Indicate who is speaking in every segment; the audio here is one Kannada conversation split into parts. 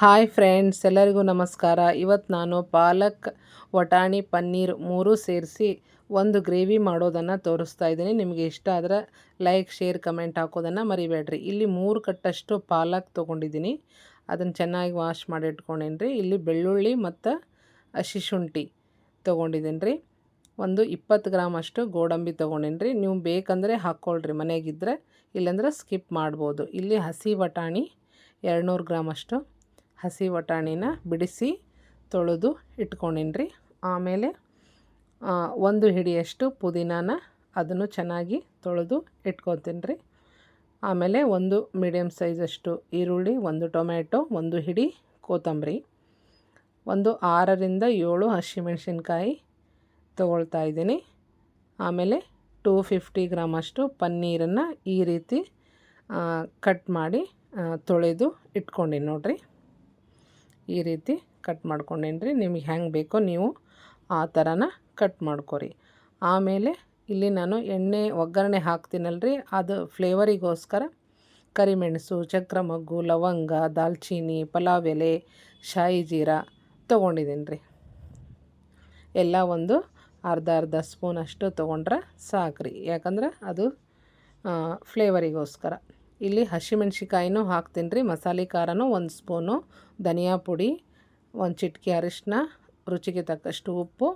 Speaker 1: ಹಾಯ್ ಫ್ರೆಂಡ್ಸ್, ಎಲ್ಲರಿಗೂ ನಮಸ್ಕಾರ. ಇವತ್ತು ನಾನು ಪಾಲಕ್, ವಟಾಣಿ, ಪನ್ನೀರ್ ಮೂರೂ ಸೇರಿಸಿ ಒಂದು ಗ್ರೇವಿ ಮಾಡೋದನ್ನು ತೋರಿಸ್ತಾ ಇದ್ದೀನಿ. ನಿಮಗೆ ಇಷ್ಟ ಆದರೆ ಲೈಕ್, ಶೇರ್, ಕಮೆಂಟ್ ಹಾಕೋದನ್ನು ಮರಿಬೇಡ್ರಿ. ಇಲ್ಲಿ ಮೂರು ಕಟ್ಟಷ್ಟು ಪಾಲಕ್ ತೊಗೊಂಡಿದ್ದೀನಿ. ಅದನ್ನು ಚೆನ್ನಾಗಿ ವಾಶ್ ಮಾಡಿ ಇಟ್ಕೊಂಡೇನಿ ಇಲ್ಲಿ ಬೆಳ್ಳುಳ್ಳಿ ಮತ್ತು ಹಸಿ ಶುಂಠಿ ತೊಗೊಂಡಿದ್ದೀನಿ ರೀ ಒಂದು ಇಪ್ಪತ್ತು ಗ್ರಾಮ್ ಅಷ್ಟು ಗೋಡಂಬಿ ತೊಗೊಂಡೇನಿ ನೀವು ಬೇಕಂದರೆ ಹಾಕ್ಕೊಳ್ರಿ ಮನೆಗಿದ್ದರೆ ಇಲ್ಲಾಂದ್ರೆ ಸ್ಕಿಪ್ ಮಾಡ್ಬೋದು. ಇಲ್ಲಿ ಹಸಿ ವಟಾಣಿ ಎರಡುನೂರು ಗ್ರಾಮ್ ಅಷ್ಟು ಹಸಿ ವಟಾಣಿನ ಬಿಡಿಸಿ ತೊಳೆದು ಇಟ್ಕೊಂಡಿನ್ರಿ. ಆಮೇಲೆ ಒಂದು ಹಿಡಿಯಷ್ಟು ಪುದೀನಾನ ಅದನ್ನು ಚೆನ್ನಾಗಿ ತೊಳೆದು ಇಟ್ಕೊತೀನಿ ರೀ ಆಮೇಲೆ ಒಂದು ಮೀಡಿಯಮ್ ಸೈಜಷ್ಟು ಈರುಳ್ಳಿ, ಒಂದು ಟೊಮ್ಯಾಟೊ, ಒಂದು ಹಿಡಿ ಕೊತ್ತಂಬರಿ. ಒಂದು ಆರರಿಂದ ಏಳು ಹಸಿಮೆಣಸಿನ್ಕಾಯಿ ತೊಗೊಳ್ತಾ ಇದ್ದೀನಿ. ಆಮೇಲೆ ಟೂ ಫಿಫ್ಟಿ ಗ್ರಾಮಷ್ಟು ಪನ್ನೀರನ್ನು ಈ ರೀತಿ ಕಟ್ ಮಾಡಿ ತೊಳೆದು ಇಟ್ಕೊಂಡೀನಿ ನೋಡಿರಿ. ಈ ರೀತಿ ಕಟ್ ಮಾಡ್ಕೊಂಡೇನಿ ರೀ? ನಿಮಗೆ ಹೆಂಗೆ ಬೇಕೋ ನೀವು ಆ ಥರನ ಕಟ್ ಮಾಡ್ಕೊರಿ. ಆಮೇಲೆ ಇಲ್ಲಿ ನಾನು ಎಣ್ಣೆ ಒಗ್ಗರಣೆ ಹಾಕ್ತೀನಲ್ಲ ರೀ? ಅದು ಫ್ಲೇವರಿಗೋಸ್ಕರ ಕರಿಮೆಣಸು ಚಕ್ರ ಮಗ್ಗು ಲವಂಗ, ದಾಲ್ಚೀನಿ, ಪಲಾವ್ ಎಲೆ, ಶಾಯಿ ಜೀರಾ ತೊಗೊಂಡಿದ್ದೀನಿ ರೀ. ಎಲ್ಲ ಒಂದು ಅರ್ಧ ಅರ್ಧ ಸ್ಪೂನಷ್ಟು ತೊಗೊಂಡ್ರೆ ಸಾಕ್ರಿ. ಯಾಕಂದ್ರೆ ಅದು ಫ್ಲೇವರಿಗೋಸ್ಕರ. ಇಲ್ಲಿ ಹಸಿಮೆಣ್ಸಿಕಾಯಿನೂ ಹಾಕ್ತೀನಿ ರೀ. ಮಸಾಲೆ ಖಾರನೂ ಒಂದು ಸ್ಪೂನು, ಧನಿಯಾ ಪುಡಿ, ಒಂದು ಚಿಟಿಕೆ ಅರಿಶಿನ ರುಚಿಗೆ ತಕ್ಕಷ್ಟು ಉಪ್ಪು,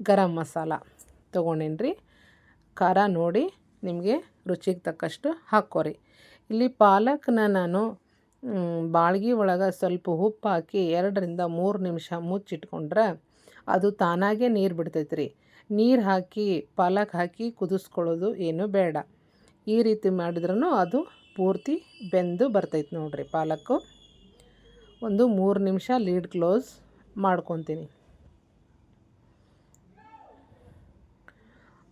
Speaker 1: ಗರಂ ಮಸಾಲ ತೊಗೊಂಡೇನಿ ಖಾರ ನೋಡಿ ನಿಮಗೆ ರುಚಿಗೆ ತಕ್ಕಷ್ಟು ಹಾಕ್ಕೋರಿ. ಇಲ್ಲಿ ಪಾಲಕ್ನ ನಾನು ಬಾಳ್ಗೆ ಒಳಗೆ ಸ್ವಲ್ಪ ಉಪ್ಪು ಹಾಕಿ ಎರಡರಿಂದ ಮೂರು ನಿಮಿಷ ಮುಚ್ಚಿಟ್ಕೊಂಡ್ರೆ ಅದು ತಾನಾಗೆ ನೀರು ಬಿಡ್ತೈತೆ ರೀ. ನೀರು ಹಾಕಿ, ಪಾಲಕ್ ಹಾಕಿ ಕುದಿಸ್ಕೊಳ್ಳೋದು ಏನು ಬೇಡ. ಈ ರೀತಿ ಮಾಡಿದ್ರೂ ಅದು ಪೂರ್ತಿ ಬೆಂದು ಬರ್ತೈತೆ ನೋಡಿರಿ ಪಾಲಕ್ಕು. ಒಂದು ಮೂರು ನಿಮಿಷ ಲೀಡ್ ಕ್ಲೋಸ್ ಮಾಡ್ಕೊತೀನಿ.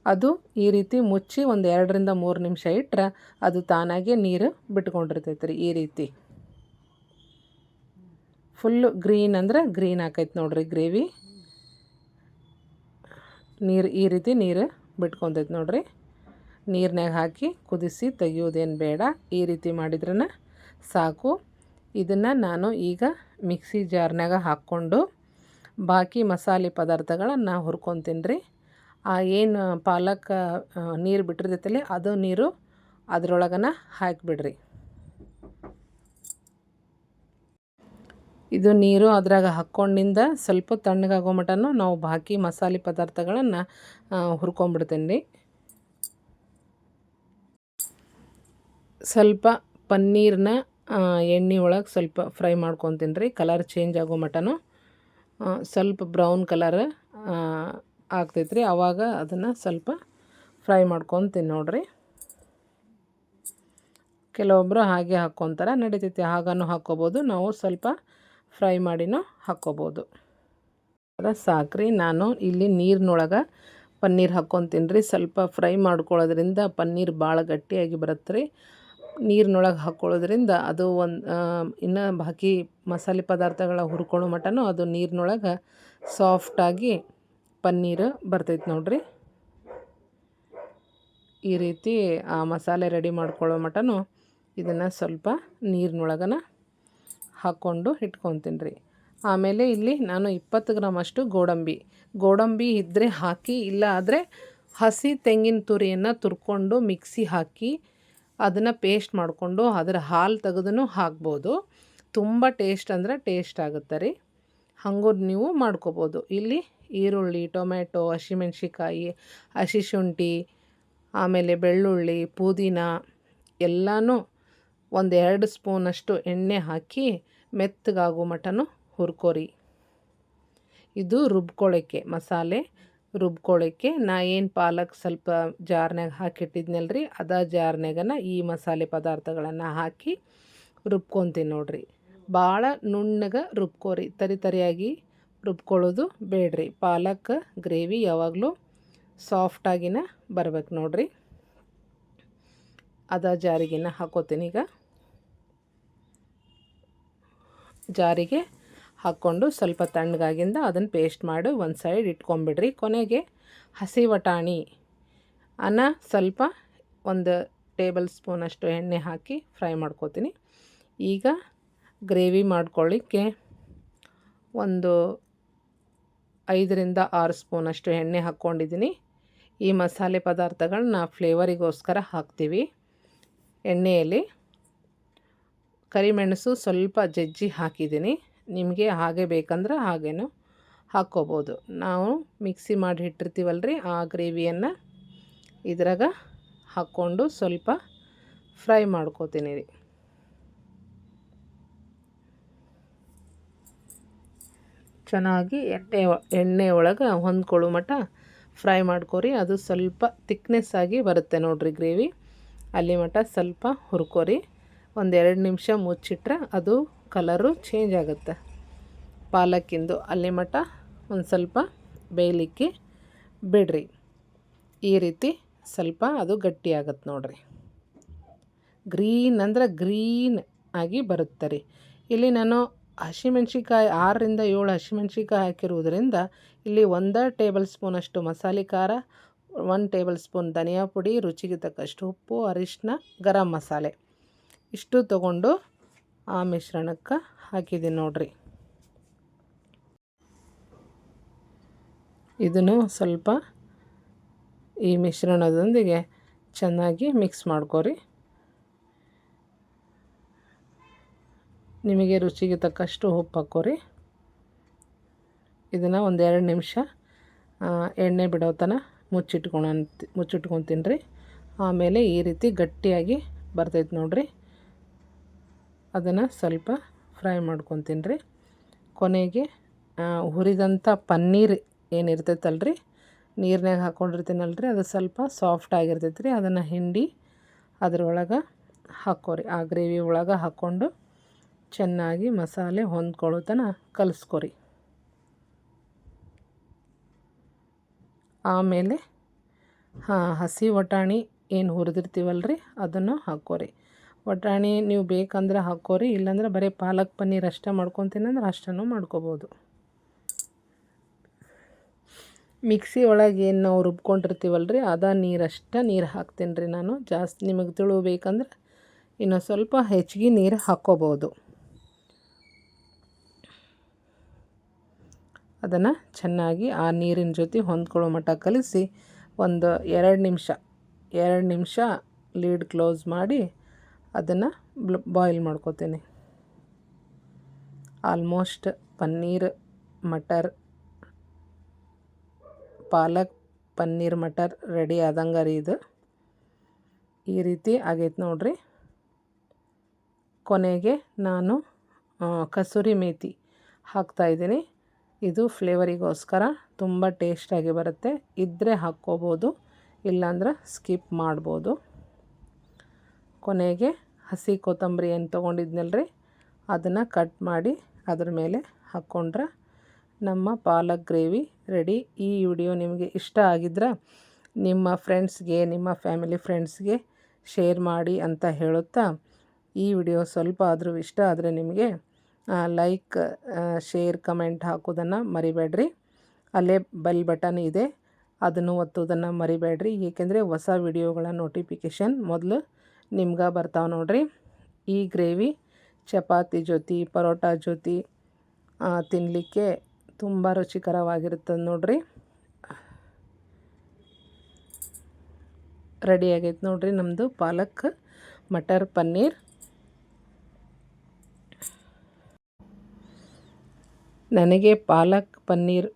Speaker 1: ಅದು ಈ ರೀತಿ ಮುಚ್ಚಿ ಒಂದು ಎರಡರಿಂದ ಮೂರು ನಿಮಿಷ ಇಟ್ಟರೆ ಅದು ತಾನಾಗೆ ನೀರು ಬಿಟ್ಕೊಂಡಿರ್ತೈತೆ ರೀ ಈ ರೀತಿ. ಫುಲ್ಲು ಗ್ರೀನ್ ಅಂದ್ರೆ ಗ್ರೀನ್ ಆಕೈತೆ ನೋಡಿರಿ ಗ್ರೇವಿ ನೀರು ಈ ರೀತಿ ನೀರು ಬಿಟ್ಕೊತೈತೆ ನೋಡಿರಿ. ನೀರಿನಾಗ ಹಾಕಿ ಕುದಿಸಿ ತೆಗಿಯೋದೇನು ಬೇಡ. ಈ ರೀತಿ ಮಾಡಿದ್ರನ ಸಾಕು. ಇದನ್ನು ನಾನು ಈಗ ಮಿಕ್ಸಿ ಜಾರ್ನಾಗ ಹಾಕ್ಕೊಂಡು ಬಾಕಿ ಮಸಾಲೆ ಪದಾರ್ಥಗಳನ್ನು ಹುರ್ಕೊತೀನಿ ರೀ ಆ ಏನು ಪಾಲಕ್ ನೀರು ಬಿಟ್ಟಿರ್ತೈತಲ್ಲ ಅದು ನೀರು ಅದರೊಳಗನ ಹಾಕಿಬಿಡ್ರಿ. ಇದು ನೀರು ಅದ್ರಾಗ ಹಾಕ್ಕೊಂಡಿಂದ ಸ್ವಲ್ಪ ತಣ್ಣಗಾಗೋ ಮಟನೂ ನಾವು ಬಾಕಿ ಮಸಾಲೆ ಪದಾರ್ಥಗಳನ್ನು ಹುರ್ಕೊಂಬಿಡ್ತೀನಿ ರೀ ಸ್ವಲ್ಪ ಪನ್ನೀರನ್ನ ಎಣ್ಣೆ ಒಳಗೆ ಸ್ವಲ್ಪ ಫ್ರೈ ಮಾಡ್ಕೊತೀನಿ ರೀ. ಕಲರ್ ಚೇಂಜ್ ಆಗೋ ಮಟನು. ಸ್ವಲ್ಪ ಬ್ರೌನ್ ಕಲರ್ ಆಗ್ತೈತೆ ರೀ ಆವಾಗ ಅದನ್ನು ಸ್ವಲ್ಪ ಫ್ರೈ ಮಾಡ್ಕೊತೀನಿ ನೋಡಿರಿ. ಕೆಲವೊಬ್ಬರು ಹಾಗೆ ಹಾಕ್ಕೊತಾರೆ ನಡೀತೈತಿ. ಹಾಗನೂ ಹಾಕ್ಕೋಬೋದು ನಾವು ಸ್ವಲ್ಪ ಫ್ರೈ ಮಾಡಿನೂ ಹಾಕ್ಕೋಬೋದು ಸಾಕ್ರಿ. ನಾನು ಇಲ್ಲಿ ನೀರಿನೊಳಗೆ ಪನ್ನೀರ್ ಹಾಕ್ಕೊತೀನಿ ರೀ. ಸ್ವಲ್ಪ ಫ್ರೈ ಮಾಡ್ಕೊಳ್ಳೋದ್ರಿಂದ ಪನ್ನೀರ್ ಭಾಳ ಗಟ್ಟಿಯಾಗಿ ಬರುತ್ತೆ ರೀ ನೀರಿನೊಳಗೆ ಹಾಕ್ಕೊಳ್ಳೋದ್ರಿಂದ ಅದು ಒಂದು ಇನ್ನು ಬಾಕಿ ಮಸಾಲೆ ಪದಾರ್ಥಗಳ ಹುರ್ಕೊಳ್ಳೋ ಮಟನೂ ಅದು ನೀರಿನೊಳಗೆ ಸಾಫ್ಟಾಗಿ ಪನ್ನೀರು ಬರ್ತೈತೆ ನೋಡಿರಿ. ಈ ರೀತಿ ಆ ಮಸಾಲೆ ರೆಡಿ ಮಾಡ್ಕೊಳ್ಳೋ ಮಟ್ಟನೂ ಇದನ್ನು ಸ್ವಲ್ಪ ನೀರಿನೊಳಗನ ಹಾಕ್ಕೊಂಡು ಇಟ್ಕೊತೀನಿ ರೀ. ಆಮೇಲೆ ಇಲ್ಲಿ ನಾನು ಇಪ್ಪತ್ತು ಗ್ರಾಮ್ ಅಷ್ಟು ಗೋಡಂಬಿ ಗೋಡಂಬಿ ಇದ್ದರೆ ಹಾಕಿ ಇಲ್ಲ ಆದರೆ ಹಸಿ ತೆಂಗಿನ ತುರಿಯನ್ನು ತುರ್ಕೊಂಡು ಮಿಕ್ಸಿ ಹಾಕಿ ಅದನ್ನು ಪೇಸ್ಟ್ ಮಾಡಿಕೊಂಡು ಅದರ ಹಾಲು ತೆಗೆದು ಹಾಕ್ಬೋದು. ತುಂಬ ಟೇಸ್ಟ್ ಅಂದರೆ ಟೇಸ್ಟ್ ಆಗುತ್ತೆ ರೀ. ಹಾಗೂ ನೀವು ಮಾಡ್ಕೋಬೋದು. ಇಲ್ಲಿ ಈರುಳ್ಳಿ ಟೊಮೆಟೊ ಹಸಿಮೆಣ್ಸಿಕಾಯಿ ಹಸಿ ಶುಂಠಿ, ಆಮೇಲೆ ಬೆಳ್ಳುಳ್ಳಿ, ಪುದೀನ ಎಲ್ಲನೂ ಒಂದು ಎರಡು ಸ್ಪೂನಷ್ಟು ಎಣ್ಣೆ ಹಾಕಿ ಮೆತ್ತಗಾಗೋ ಮಟನು ಹುರ್ಕೋರಿ. ಇದು ರುಬ್ಕೊಳ್ಳೋಕ್ಕೆ ಮಸಾಲೆ ರುಬ್ಕೊಳ್ಳೋಕ್ಕೆ ನಾ ಏನು ಪಾಲಕ್ ಸ್ವಲ್ಪ ಜಾರ್ನಾಗ ರೀ ಅದ ಜಾರ್ನಾಗನ ಈ ಮಸಾಲೆ ಪದಾರ್ಥಗಳನ್ನು ಹಾಕಿ ರುಬ್ಕೊತೀನಿ ನೋಡಿರಿ. ಭಾಳ ನುಣ್ಣಗೆ ರುಬ್ಕೋರಿ, ತರಿ ತರಿಯಾಗಿ ರುಬ್ಕೊಳ್ಳೋದು ಬೇಡ್ರಿ. ಪಾಲಕ್, ಗ್ರೇವಿ ಯಾವಾಗಲೂ ಸಾಫ್ಟಾಗಿನ ಬರ್ಬೇಕು ನೋಡಿರಿ. ಅದ ಜಾರಿಗೆನ ಹಾಕೋತೀನಿ ಈಗ. ಜಾರಿಗೆ ಹಾಕ್ಕೊಂಡು ಸ್ವಲ್ಪ ತಣ್ಣಗಾಗಿಂದ ಅದನ್ನು ಪೇಸ್ಟ್ ಮಾಡಿ ಒಂದು ಸೈಡ್ ಇಟ್ಕೊಂಬಿಡ್ರಿ ಕೊನೆಗೆ ಹಸಿ ವಟಾಣಿ. ಅನ್ನ ಸ್ವಲ್ಪ ಒಂದು ಟೇಬಲ್ ಸ್ಪೂನಷ್ಟು ಎಣ್ಣೆ ಹಾಕಿ ಫ್ರೈ ಮಾಡ್ಕೋತೀನಿ. ಈಗ ಗ್ರೇವಿ ಮಾಡ್ಕೊಳ್ಳಿಕ್ಕೆ ಒಂದು ಐದರಿಂದ ಆರು ಸ್ಪೂನಷ್ಟು ಎಣ್ಣೆ ಹಾಕ್ಕೊಂಡಿದ್ದೀನಿ. ಈ ಮಸಾಲೆ ಪದಾರ್ಥಗಳನ್ನ ಫ್ಲೇವರಿಗೋಸ್ಕರ ಹಾಕ್ತೀವಿ. ಎಣ್ಣೆಯಲ್ಲಿ ಕರಿಮೆಣಸು ಸ್ವಲ್ಪ ಜಜ್ಜಿ ಹಾಕಿದ್ದೀನಿ. ನಿಮಗೆ ಹಾಗೆ ಬೇಕಂದ್ರೆ ಹಾಗೇನೂ ಹಾಕ್ಕೋಬೋದು. ನಾವು ಮಿಕ್ಸಿ ಮಾಡಿ ಇಟ್ಟಿರ್ತೀವಲ್ರಿ, ಆ ಗ್ರೇವಿಯನ್ನು ಇದ್ರಾಗ ಹಾಕ್ಕೊಂಡು ಸ್ವಲ್ಪ ಫ್ರೈ ಮಾಡ್ಕೋತೀನಿ ರೀ. ಚೆನ್ನಾಗಿ ಎಣ್ಣೆ ಎಣ್ಣೆ ಒಳಗೆ ಹೊಂದ್ಕೊಳ್ಳೋ ಮಟ್ಟ ಫ್ರೈ ಮಾಡ್ಕೊರಿ. ಅದು ಸ್ವಲ್ಪ ತಿಕ್ನೆಸ್ ಆಗಿ ಬರುತ್ತೆ ನೋಡಿರಿ ಗ್ರೇವಿ. ಅಲ್ಲಿ ಮಟ್ಟ ಸ್ವಲ್ಪ ಹುರ್ಕೋರಿ. ಒಂದೆರಡು ನಿಮಿಷ ಮುಚ್ಚಿಟ್ರೆ ಅದು ಕಲರು ಚೇಂಜ್ ಆಗುತ್ತೆ. ಪಾಲಕ್ಕಿಂದು ಅಲ್ಲಿ ಮಟ್ಟ ಒಂದು ಸ್ವಲ್ಪ ಬೇಯಲಿಕ್ಕೆ ಬಿಡ್ರಿ. ಈ ರೀತಿ ಸ್ವಲ್ಪ ಅದು ಗಟ್ಟಿ ನೋಡ್ರಿ ನೋಡಿರಿ. ಗ್ರೀನ್ ಅಂದ್ರೆ ಗ್ರೀನ್ ಆಗಿ ಬರುತ್ತೆ ರೀ. ಇಲ್ಲಿ ನಾನು ಹಸಿಮೆಣ್ಸಿಕಾಯಿ ಆರರಿಂದ ಏಳು ಹಸಿಮೆಣ್ಸಿಕಾಯಿ ಹಾಕಿರುವುದರಿಂದ ಇಲ್ಲಿ ಒಂದು ಟೇಬಲ್ ಸ್ಪೂನಷ್ಟು ಮಸಾಲೆ ಖಾರ ಒನ್ ಟೇಬಲ್ ಸ್ಪೂನ್ ಧನಿಯಾ ಪುಡಿ, ರುಚಿಗೆ ತಕ್ಕಷ್ಟು ಉಪ್ಪು ಅರಿಶಿನ ಗರಂ ಮಸಾಲೆ. ಇಷ್ಟು ತಗೊಂಡು ಆ ಮಿಶ್ರಣಕ್ಕೆ ಹಾಕಿದ್ದೀನಿ ನೋಡ್ರಿ. ಇದನ್ನು ಸ್ವಲ್ಪ ಈ ಮಿಶ್ರಣದೊಂದಿಗೆ ಚೆನ್ನಾಗಿ ಮಿಕ್ಸ್ ಮಾಡ್ಕೊರಿ. ನಿಮಗೆ ರುಚಿಗೆ ತಕ್ಕಷ್ಟು ಉಪ್ಪು ಹಾಕೋರಿ ಇದನ್ನು ಒಂದೆರಡು ನಿಮಿಷ ಎಣ್ಣೆ ಬಿಡೋ ತನಕ ಮುಚ್ಚಿಟ್ಕೊಳ ಮುಚ್ಚಿಟ್ಕೊತೀನಿ ರೀ ಆಮೇಲೆ ಈ ರೀತಿ ಗಟ್ಟಿಯಾಗಿ ಬರ್ತೈತೆ ನೋಡಿರಿ. ಅದನ್ನು ಸ್ವಲ್ಪ ಫ್ರೈ ಮಾಡ್ಕೊತೀನಿ ರೀ. ಕೊನೆಗೆ ಹುರಿದಂಥ ಪನ್ನೀರ್ ಏನಿರ್ತೈತಲ್ಲ ರೀ ನೀರಿನಾಗ ಹಾಕ್ಕೊಂಡಿರ್ತೀನಲ್ಲ ರೀ ಅದು ಸ್ವಲ್ಪ ಸಾಫ್ಟ್ ಆಗಿರ್ತೈತೆ ರೀ, ಅದನ್ನು ಹಿಂಡಿ ಅದ್ರೊಳಗೆ ಹಾಕ್ಕೋರಿ ಆ ಗ್ರೇವಿ ಒಳಗೆ ಹಾಕ್ಕೊಂಡು ಚೆನ್ನಾಗಿ ಮಸಾಲೆ ಹೊಂದ್ಕೊಳ್ಳೋ ತನಕ ಕಲಿಸ್ಕೊರಿ ಆಮೇಲೆ, ಹಾಂ, ಹಸಿ ವಟಾಣಿ ಏನು ಹುರಿದಿರ್ತೀವಲ್ಲ ರೀ ಅದನ್ನು ಹಾಕ್ಕೋರಿ ವಟಾಣಿ ನೀವು ಬೇಕಂದ್ರೆ ಹಾಕೋರಿ ಇಲ್ಲಾಂದ್ರೆ ಬರೀ ಪಾಲಕ್ ಪನ್ನೀರ್ ಅಷ್ಟೇ ಅಂದ್ರೆ ಅಷ್ಟನ್ನು ಮಾಡ್ಕೋಬೋದು. ಮಿಕ್ಸಿ ಒಳಗೆ ಏನು ನಾವು ರುಬ್ಕೊಂಡಿರ್ತೀವಲ್ಲ ರೀ ಅದ ನೀರಷ್ಟೇ ನೀರು ಹಾಕ್ತೀನಿ ರೀ ನಾನು. ಜಾಸ್ತಿ ನಿಮಗೆ ತಿಳುವಬೇಕಂದ್ರೆ ಇನ್ನು ಸ್ವಲ್ಪ ಹೆಚ್ಚಿಗೆ ನೀರು ಹಾಕ್ಕೋಬೋದು. ಅದನ್ನು ಚೆನ್ನಾಗಿ ಆ ನೀರಿನ ಜೊತೆ ಹೊಂದ್ಕೊಳ್ಳೋ ಮಟ್ಟ ಕಲಿಸಿ ಒಂದು ಎರಡು ನಿಮಿಷ ಎರಡು ನಿಮಿಷ ಲೀಡ್ ಕ್ಲೋಸ್ ಮಾಡಿ ಅದನ್ನು ಬಾಯ್ಲ್ ಮಾಡ್ಕೋತೀನಿ. ಆಲ್ಮೋಸ್ಟ್ ಪನ್ನೀರ್, ಮಟರ್, ಪಾಲಕ್, ಪನ್ನೀರ್, ಮಟರ್ ರೆಡಿ ಆದಂಗೆ ರೀ ಇದು. ಈ ರೀತಿ ಆಗೈತೆ ನೋಡ್ರಿ. ಕೊನೆಗೆ ನಾನು ಕಸೂರಿ ಮೇಥಿ ಹಾಕ್ತಾಯಿದ್ದೀನಿ ಇದು ಫ್ಲೇವರಿಗೋಸ್ಕರ ತುಂಬ ಟೇಸ್ಟಾಗಿ ಬರುತ್ತೆ. ಇದ್ದರೆ ಹಾಕ್ಕೋಬೋದು, ಇಲ್ಲಾಂದ್ರೆ ಸ್ಕಿಪ್ ಮಾಡ್ಬೋದು. ಕೊನೆಗೆ ಹಸಿ ಕೊತ್ತಂಬರಿ ಏನು ತೊಗೊಂಡಿದ್ನಲ್ರಿ ಅದನ್ನು ಕಟ್ ಮಾಡಿ ಅದ್ರ ಮೇಲೆ ಹಾಕ್ಕೊಂಡ್ರೆ ನಮ್ಮ ಪಾಲಕ್ ಗ್ರೇವಿ ರೆಡಿ ಈ ವಿಡಿಯೋ ನಿಮಗೆ ಇಷ್ಟ ಆಗಿದ್ರೆ ನಿಮ್ಮ ಫ್ರೆಂಡ್ಸ್ಗೆ ನಿಮ್ಮ ಫ್ಯಾಮಿಲಿ ಫ್ರೆಂಡ್ಸ್ಗೆ ಶೇರ್ ಮಾಡಿ ಅಂತ ಹೇಳುತ್ತಾ, ಈ ವಿಡಿಯೋ ಸ್ವಲ್ಪ ಆದರೂ ಇಷ್ಟ ಆದರೆ ನಿಮಗೆ ಲೈಕ್ ಶೇರ್ ಕಮೆಂಟ್ ಹಾಕೋದನ್ನು ಮರಿಬೇಡ್ರಿ. ಅಲ್ಲೇ ಬೆಲ್ ಬಟನ್ ಇದೆ, ಅದನ್ನು ಒತ್ತೋದನ್ನು ಮರಿಬೇಡ್ರಿ. ಏಕೆಂದರೆ ಹೊಸ ವಿಡಿಯೋಗಳ ನೋಟಿಫಿಕೇಷನ್ ಮೊದಲು ನಿಮ್ಗೆ ಬರ್ತಾವೆ ನೋಡ್ರಿ. ಈ ಗ್ರೇವಿ, ಚಪಾತಿ ಜೊತೆ, ಪರೋಟ ಜೊತೆ ತಿನ್ನಲಿಕ್ಕೆ ತುಂಬ ರುಚಿಕರವಾಗಿರುತ್ತದೆ ನೋಡ್ರಿ. ರೆಡಿ ಆಗೈತೆ ನೋಡ್ರಿ ನಮ್ಮದು ಪಾಲಕ್, ಮಟರ್, ಪನ್ನೀರ್. ನನಗೆ ಪಾಲಕ್, ಪನ್ನೀರ್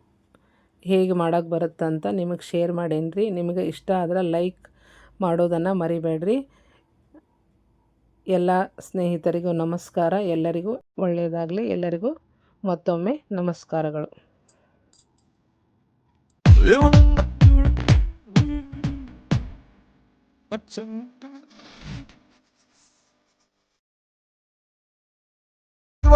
Speaker 1: ಹೇಗೆ ಮಾಡೋಕ್ಕೆ ಬರುತ್ತೆ ಅಂತ ನಿಮಗೆ ಶೇರ್ ಮಾಡೇನಿ ರೀ ನಿಮಗೆ ಇಷ್ಟ ಆದ್ರೆ ಲೈಕ್ ಮಾಡೋದನ್ನು ಮರಿಬೇಡ್ರಿ. ಎಲ್ಲ ಸ್ನೇಹಿತರಿಗೂ ನಮಸ್ಕಾರ. ಎಲ್ಲರಿಗೂ ಒಳ್ಳೆಯದಾಗಲಿ. ಎಲ್ಲರಿಗೂ ಮತ್ತೊಮ್ಮೆ ನಮಸ್ಕಾರಗಳು. What's